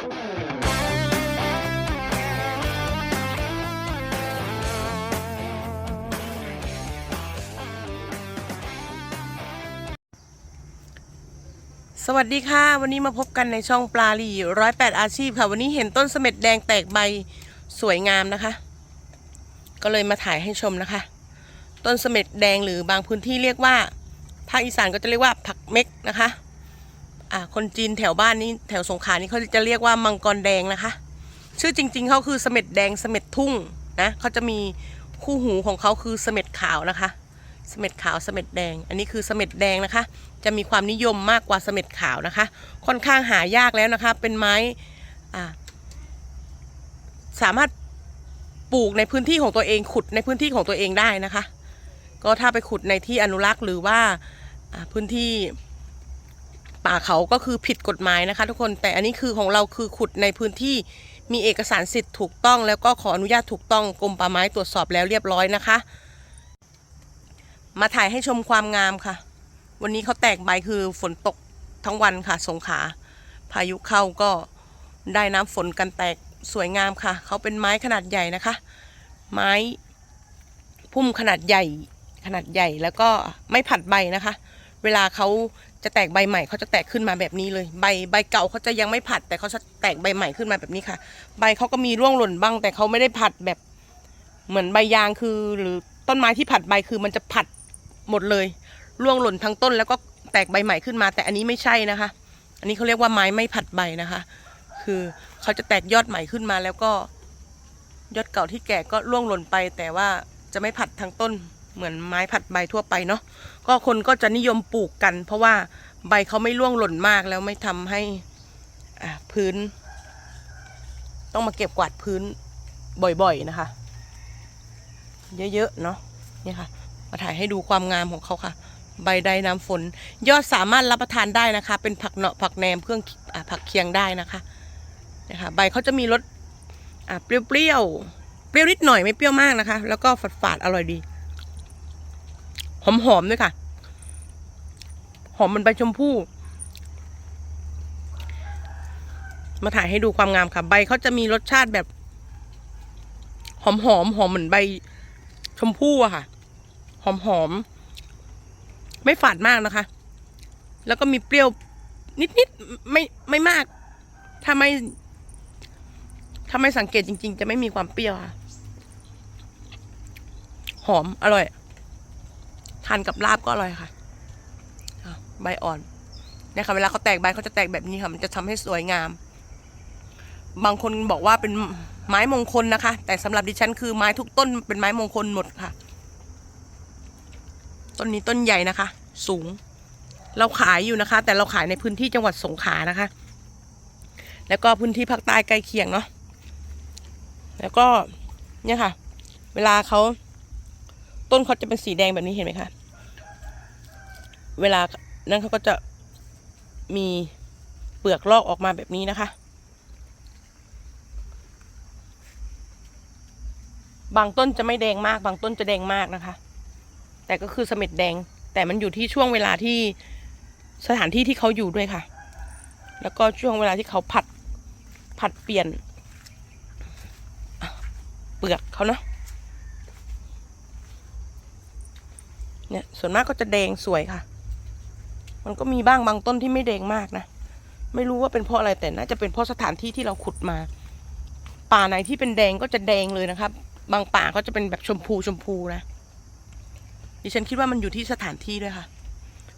สวัสดีค่ะ วันนี้มาพบกันในช่องปลาลีร้อยแปดอาชีพค่ะ วันนี้เห็นต้นเสม็ดแดงแตกใบสวยงามนะคะ ก็เลยมาถ่ายให้ชมนะคะ ต้นเสม็ดแดงหรือบางพื้นที่เรียกว่าภาคอีสานก็จะเรียกว่าผักเม็กนะคะ อ่าคนจีนแถวบ้านนี้แถวสงขลานี่เขาจะเรียกว่ามังกรแดงนะคะ ชื่อจริง ๆเขาคือเสม็ดแดงเสม็ดทุ่งนะเขาจะมีคู่หูของเขาคือเสม็ดขาวนะคะ เสม็ดขาวเสม็ดแดง อันนี้คือเสม็ดแดงนะคะ จะมีความนิยมมากกว่าเสม็ดขาวนะคะ ค่อนข้างหายากแล้วนะคะ เป็นไม้อ่าสามารถปลูกในพื้นที่ของตัวเองขุดในพื้นที่ของตัวเองได้นะคะ ก็ถ้าไปขุดในที่อนุรักษ์หรือว่าอ่าพื้นที่ ป่าเขาก็คือผิดกฎหมายนะคะ ทุกคนแต่อันนี้คือของเราคือขุดในพื้นที่มีเอกสารสิทธิ์ถูกต้อง แล้วก็ขออนุญาตถูกต้องกรมป่าไม้ตรวจสอบแล้วเรียบร้อยนะคะ มาถ่ายให้ชมความงามค่ะ วันนี้เขาแตกใบคือฝนตกทั้งวันค่ะ สงขา พายุเข้าก็ได้น้ำฝนกันแตกสวยงามค่ะ เขาเป็นไม้ขนาดใหญ่นะคะ ไม้พุ่มขนาดใหญ่ขนาดใหญ่แล้วก็ไม่ผัดใบนะคะ เวลาเขา จะแตกใบใหม่เขาจะแตกขึ้นมาแบบนี้เลย ใบใบเก่าเขาจะยังไม่ผัด แต่เขาจะแตกใบใหม่ขึ้นมาแบบนี้ค่ะ ใบเขาก็มีร่วงหล่นบ้าง แต่เขาไม่ได้ผัดแบบ เหมือนใบยางคือ หรือต้นไม้ที่ผัดใบคือมันจะผัดหมดเลยร่วงหล่นทั้งต้น แล้วก็แตกใบใหม่ขึ้นมา แต่อันนี้ไม่ใช่นะคะ อันนี้เขาเรียกว่าไม้ไม่ผัดใบนะคะ คือเขาจะแตกยอดใหม่ขึ้นมาแล้วก็ยอดเก่าที่แก่ก็ร่วงหล่นไป แต่ว่าจะไม่ผัดทั้งต้น เหมือนไม้ผัดใบทั่วไปเนาะก็คนก็จะนิยมปลูกกัน เพราะว่าใบเขาไม่ร่วงหล่นมากแล้วไม่ทำให้พื้น ต้องมาเก็บกวาดพื้นบ่อยๆนะคะ เยอะๆเนาะนี่ค่ะ มาถ่ายให้ดูความงามของเขาค่ะ ใบใดน้ำฝน ยอดสามารถรับประทานได้นะคะ เป็นผักเนาะผักแหนมเครื่องอผักเคียงได้นะคะนะคะใบเขาจะมีรสเปรี้ยวๆเปรี้ยวนิดหน่อยไม่เปรี้ยวมากนะคะ แล้วก็ฝาดๆอร่อยดี หอมๆด้วยค่ะ หอมมันใบชมพู่ มาถ่ายให้ดูความงามค่ะ ใบเขาจะมีรสชาติแบบ หอมๆหอมเหมือนใบชมพู่อะค่ะ หอมหอม ไม่ฝาดมากนะคะ แล้วก็มีเปรี้ยวนิดๆไม่ไม่มาก ถ้าไม่ถ้าไม่สังเกตจริง ๆ จะไม่มีความเปรี้ยวค่ะ หอมอร่อย ทานกับลาบก็อร่อยค่ะใบอ่อนเนี่ยค่ะเวลาเขาแตกใบเขาจะแตกแบบนี้ค่ะ มันจะทำให้สวยงาม บางคนบอกว่าเป็นไม้มงคลนะคะ แต่สำหรับดิฉันคือไม้ทุกต้นเป็นไม้มงคลหมดค่ะ ต้นนี้ต้นใหญ่นะคะ สูง เราขายอยู่นะคะ แต่เราขายในพื้นที่จังหวัดสงขลานะคะ แล้วก็พื้นที่ภาคใต้ใกล้เคียงเนาะแล้วก็เนี่ยค่ะ เวลาเขาต้นเขาจะเป็นสีแดงแบบนี้เห็นไหมคะ เวลานั้นเขาก็จะมีเปลือกลอกออกมาแบบนี้นะคะ บางต้นจะไม่แดงมาก บางต้นจะแดงมากนะคะ แต่ก็คือเสม็ดแดง แต่มันอยู่ที่ช่วงเวลาที่สถานที่ที่เขาอยู่ด้วยค่ะ แล้วก็ช่วงเวลาที่เขาผัดผัดเปลี่ยน เปลือกเขาเนาะ เนี่ย ส่วนมากก็จะแดงสวยค่ะ มันก็มีบ้างบางต้นที่ไม่แดงมากนะ ไม่รู้ว่าเป็นเพราะอะไรแต่น่าจะเป็นเพราะสถานที่ที่เราขุดมา ป่าไหนที่เป็นแดงก็จะแดงเลยนะครับ บางป่าก็จะเป็นแบบชมพูชมพูนะดิฉันคิดว่ามันอยู่ที่สถานที่ด้วยค่ะ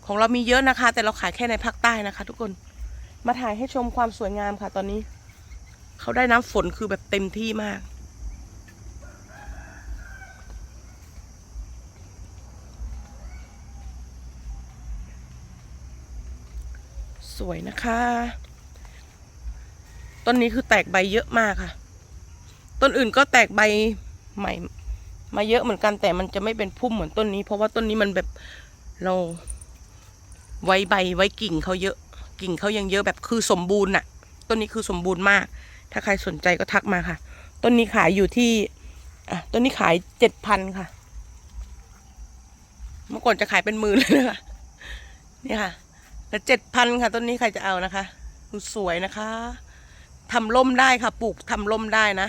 ของเรามีเยอะนะคะ แต่เราขายแค่ในภาคใต้นะคะ ทุกคนมาถ่ายให้ชมความสวยงามค่ะ ตอนนี้ เขาได้น้ำฝนคือแบบเต็มที่มาก สวยนะคะ ต้นนี้คือแตกใบเยอะมากค่ะ ต้นอื่นก็แตกใบใหม่ มาเยอะเหมือนกันแต่มันจะไม่เป็นพุ่มเหมือนต้นนี้ เพราะว่าต้นนี้มันแบบเราไว้ใบไว้กิ่งเขาเยอะ กิ่งเขายังเยอะแบบคือสมบูรณ์น่ะ ต้นนี้คือสมบูรณ์มาก ถ้าใครสนใจก็ทักมาค่ะ ต้นนี้ขายอยู่ที่อะต้นนี้ขายเจ็ดพันค่ะ เมื่อก่อนจะขายเป็นหมื่นเลยนะคะนี่ค่ะ แต่เจ็ดพันค่ะต้นนี้ใครจะเอานะคะดูสวยนะคะทำร่มได้ค่ะปลูกทำร่มได้นะ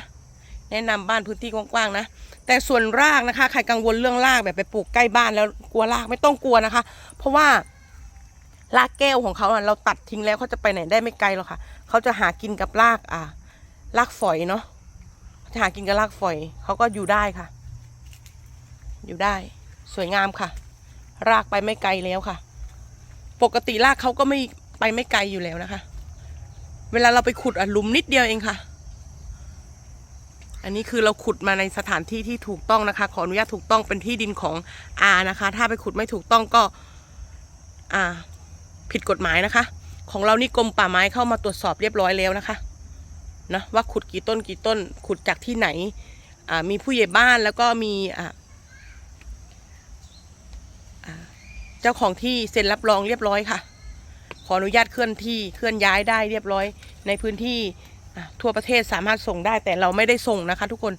แนะนำบ้านพื้นที่กว้างๆนะ แต่ส่วนรากนะคะใครกังวลเรื่องรากแบบไปปลูกใกล้บ้านแล้วกลัวรากไม่ต้องกลัวนะคะ เพราะว่ารากแก้วของเขาอะเราตัดทิ้งแล้วเขาจะไปไหนได้ไม่ไกลหรอกค่ะเขาจะหากินกับรากอ่ารากฝอยเนาะจะหากินกับรากฝอยเขาก็อยู่ได้ค่ะ อยู่ได้ สวยงามค่ะ รากไปไม่ไกลแล้วค่ะ ปกติรากเขาก็ไม่ไปไม่ไกลอยู่แล้วนะคะ เวลาเราไปขุดอะหลุมนิดเดียวเองค่ะ อันนี้คือเราขุดมาในสถานที่ที่ถูกต้องนะคะ ขออนุญาตถูกต้องเป็นที่ดินของอานะคะ ถ้าไปขุดไม่ถูกต้องก็ อ่า ผิดกฎหมายนะคะ ของเรานี่กรมป่าไม้เข้ามาตรวจสอบเรียบร้อยแล้วนะคะนะว่าขุดกี่ต้นกี่ต้น ขุดจากที่ไหนมีผู้ใหญ่บ้านแล้วก็มีอ่าอ่า เจ้าของที่เซ็นรับรองเรียบร้อยค่ะ ขออนุญาตเคลื่อนที่เคลื่อนย้ายได้เรียบร้อย ในพื้นที่ทั่วประเทศสามารถส่งได้ แต่เราไม่ได้ส่งนะคะ ทุกคน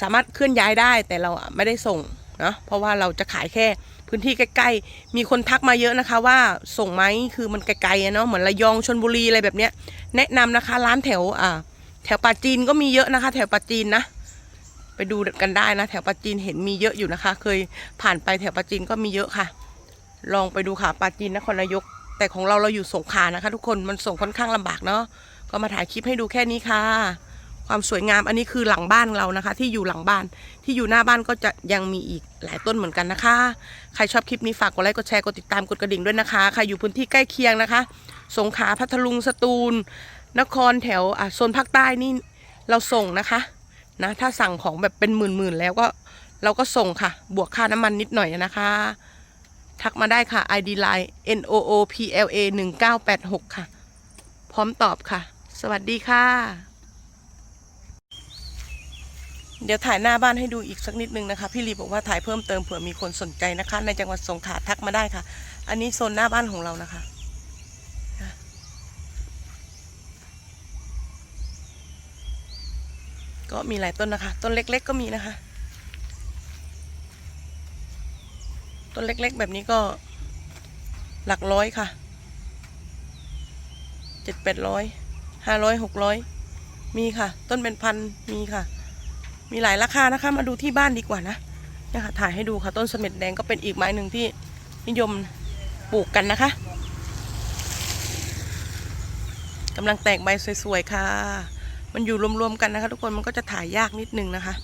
สามารถเคลื่อนย้ายได้แต่เราไม่ได้ส่งเนาะเพราะว่าเราจะขายแค่พื้นที่ใกล้ๆ มีคนทักมาเยอะนะคะว่าส่งไหมคือมันไกลๆเนาะเหมือนระยองชนบุรีอะไรแบบเนี้ย แนะนำนะคะ ร้านแถวอ่าแถวปาจีนก็มีเยอะนะคะ แถวปาจีนนะ ไปดูกันได้นะ แถวปาจีนเห็นมีเยอะอยู่นะคะ เคยผ่านไปแถวปาจีนก็มีเยอะค่ะ ลองไปดูค่ะปาจีนนครนายก แต่ของเราเราอยู่สงขลานะคะ ทุกคนมันส่งค่อนข้างลำบากเนาะก็มาถ่ายคลิปให้ดูแค่นี้ค่ะ ความสวยงามอันนี้คือหลังบ้านเรานะคะ ที่อยู่หลังบ้านที่อยู่หน้าบ้านก็จะยังมีอีกหลายต้นเหมือนกันนะคะ ใครชอบคลิปนี้ฝากกดไลค์กดแชร์กดติดตามกดกระดิ่งด้วยนะคะใครอยู่พื้นที่ใกล้เคียงนะคะ สงขลาพัทลุงสตูล นครแถวอะโซนภาคใต้นี่เราส่งนะคะนะถ้าสั่งของแบบเป็นหมื่นๆแล้วก็เราก็ส่งค่ะ บวกค่าน้ำมันนิดหน่อยนะคะ ทักมาได้ค่ะ ID line n o o p l a 1 9 8 6 ค่ะ พร้อมตอบค่ะ สวัสดีค่ะ เดี๋ยวถ่ายหน้าบ้านให้ดูอีกสักนิดนึงนะคะ พี่ลีบอกว่าถ่ายเพิ่มเติมเผื่อมีคนสนใจนะคะ ในจังหวัดสงขลาทักมาได้ค่ะ อันนี้โซนหน้าบ้านของเรานะคะก็มีหลายต้นนะคะ ต้นเล็ก ๆ ก็มีนะคะ ต้นเล็กๆ แบบนี้ก็หลักร้อยค่ะเจ็ดแปดร้อยห้าร้อยหกร้อยมีค่ะ ต้นเป็นพันมีค่ะ มีหลายราคานะคะ มาดูที่บ้านดีกว่านะเนี่ยค่ะถ่ายให้ดูค่ะ ต้นเสม็ดแดงก็เป็นอีกไม้หนึ่งที่นิยมปลูกกันนะคะกำลังแตกใบสวยๆค่ะ มันอยู่รวมๆกันนะคะ ทุกคนมันก็จะถ่ายยากนิดนึงนะคะ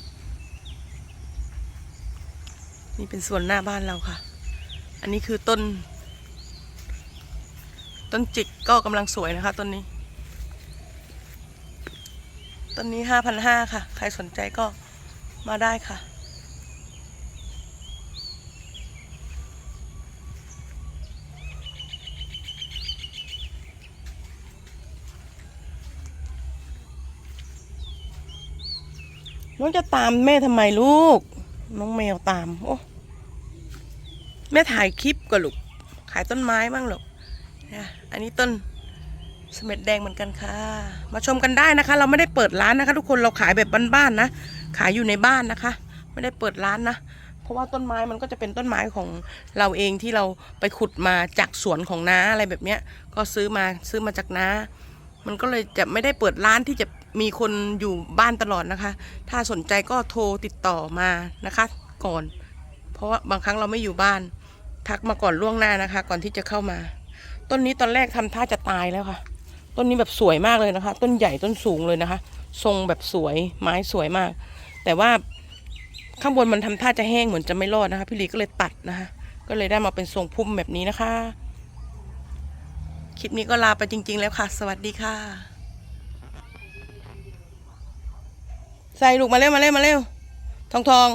นี่เป็นส่วนหน้าบ้านเราค่ะ อันนี้คือต้น ต้นจิกก็กำลังสวยนะคะต้นนี้ต้นนี้ห้าพันห้าค่ะ ใครสนใจก็มาได้ค่ะ น้องจะตามแม่ทำไมลูก น้องแมวตาม โอ้ แม่ถ่ายคลิปก็ลูกขายต้นไม้บ้างลูกนี่อันนี้ต้นเสม็ดแดงเหมือนกันค่ะ มาชมกันได้นะคะ เราไม่ได้เปิดร้านนะคะ ทุกคนเราขายแบบบ้านๆนะ ขายอยู่ในบ้านนะคะ ไม่ได้เปิดร้านนะ เพราะว่าต้นไม้มันก็จะเป็นต้นไม้ของเราเองที่เราไปขุดมาจากสวนของน้าอะไรแบบเนี้ย ก็ซื้อมาซื้อมาจากน้า มันก็เลยจะไม่ได้เปิดร้านที่จะมีคนอยู่บ้านตลอดนะคะ ถ้าสนใจก็โทรติดต่อมานะคะ ก่อน เพราะว่าบางครั้งเราไม่อยู่บ้าน ทักมาก่อนล่วงหน้านะคะ ก่อนที่จะเข้ามา ต้นนี้ตอนแรกทำท่าจะตายแล้วค่ะ ต้นนี้แบบสวยมากเลยนะคะ ต้นใหญ่ต้นสูงเลยนะคะ ทรงแบบสวยไม้สวยมาก แต่ว่าข้างบนมันทำท่าจะแห้งเหมือนจะไม่รอดนะคะ พี่ลีก็เลยตัดนะคะ ก็เลยได้มาเป็นทรงพุ่มแบบนี้นะคะ คลิปนี้ก็ลาไปจริง ๆ แล้วค่ะ สวัสดีค่ะ ใส่ลูกมาเร็วมาเร็วมาเร็วทองทอง